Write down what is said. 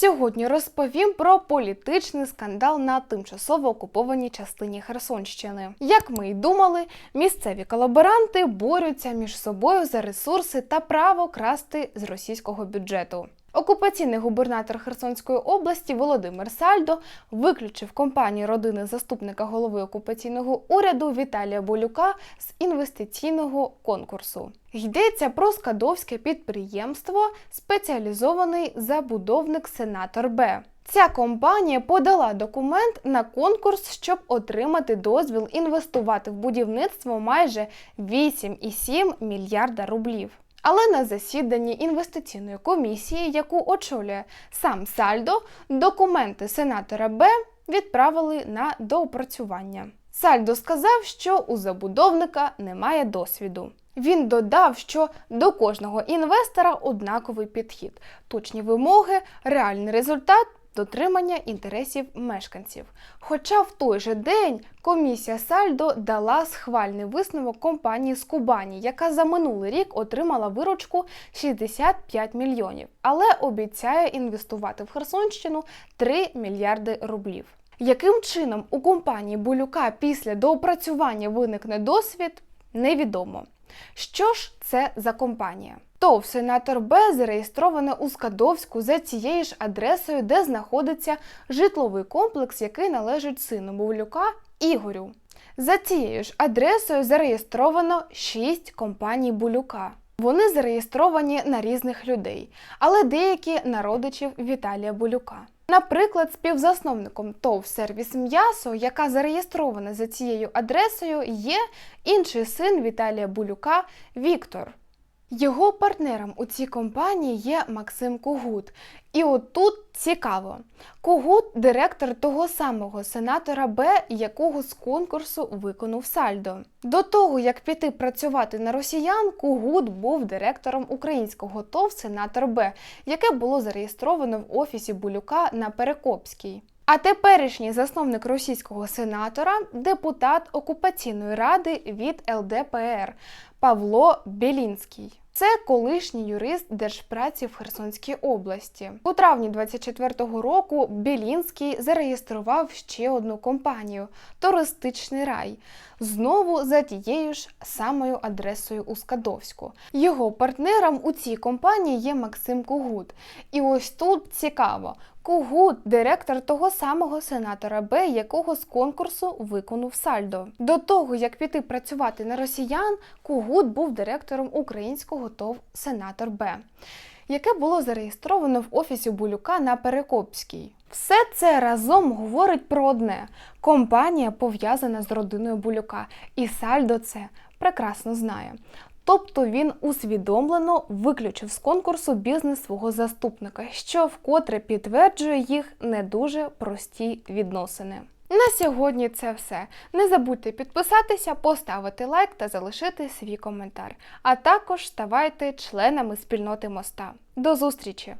Сьогодні розповім про політичний скандал на тимчасово окупованій частині Херсонщини. Як ми й думали, місцеві колаборанти борються між собою за ресурси та право красти з російського бюджету. Окупаційний губернатор Херсонської області Володимир Сальдо виключив компанію родини заступника голови окупаційного уряду Віталія Болюка з інвестиційного конкурсу. Йдеться про скадовське підприємство, спеціалізований забудовник Сенатор Б. Ця компанія подала документ на конкурс, щоб отримати дозвіл інвестувати в будівництво майже 8,7 мільярда рублів. Але на засіданні інвестиційної комісії, яку очолює сам Сальдо, документи сенатора Б відправили на доопрацювання. Сальдо сказав, що у забудовника немає досвіду. Він додав, що до кожного інвестора однаковий підхід, точні вимоги, реальний результат. Дотримання інтересів мешканців. Хоча в той же день комісія Сальдо дала схвальний висновок компанії з Кубані, яка за минулий рік отримала виручку 65 мільйонів, але обіцяє інвестувати в Херсонщину 3 мільярди рублів. Яким чином у компанії Булюка після доопрацювання виникне досвід, невідомо. Що ж це за компанія? ТОВ сенатор Б зареєстроване у Скадовську за цією ж адресою, де знаходиться житловий комплекс, який належить сину Булюка Ігорю. За цією ж адресою зареєстровано 6 компаній Булюка. Вони зареєстровані на різних людей, але деякі на родичів Віталія Булюка. Наприклад, співзасновником ТОВ сервіс м'ясо, яка зареєстрована за цією адресою, є інший син Віталія Булюка Віктор. Його партнером у цій компанії є Максим Кугут. І от тут цікаво. Кугут директор того самого сенатора Б, якого з конкурсу виконав Сальдо. До того, як піти працювати на росіян, Кугут був директором українського ТОВ Сенатор Б, яке було зареєстровано в офісі Булюка на Перекопській. А теперішній засновник російського сенатора депутат окупаційної ради від ЛДПР Павло Белінський. Це колишній юрист держпраці в Херсонській області. У травні 24-го року Білінський зареєстрував ще одну компанію Туристичний рай. Знову за тією ж самою адресою у Скадовську. Його партнером у цій компанії є Максим Кугут. І ось тут цікаво. Кугут директор того самого сенатора Б, якого з конкурсу виконав Сальдо. До того, як піти працювати на росіян, Кугут був директором українського ТОВ Сенатор Б, яке було зареєстровано в офісі Булюка на Перекопській. Все це разом говорить про одне: компанія пов'язана з родиною Булюка, і Сальдо це прекрасно знає. Тобто він усвідомлено виключив з конкурсу бізнес свого заступника, що вкотре підтверджує їх не дуже прості відносини. На сьогодні це все. Не забудьте підписатися, поставити лайк та залишити свій коментар. А також ставайте членами спільноти моста. До зустрічі!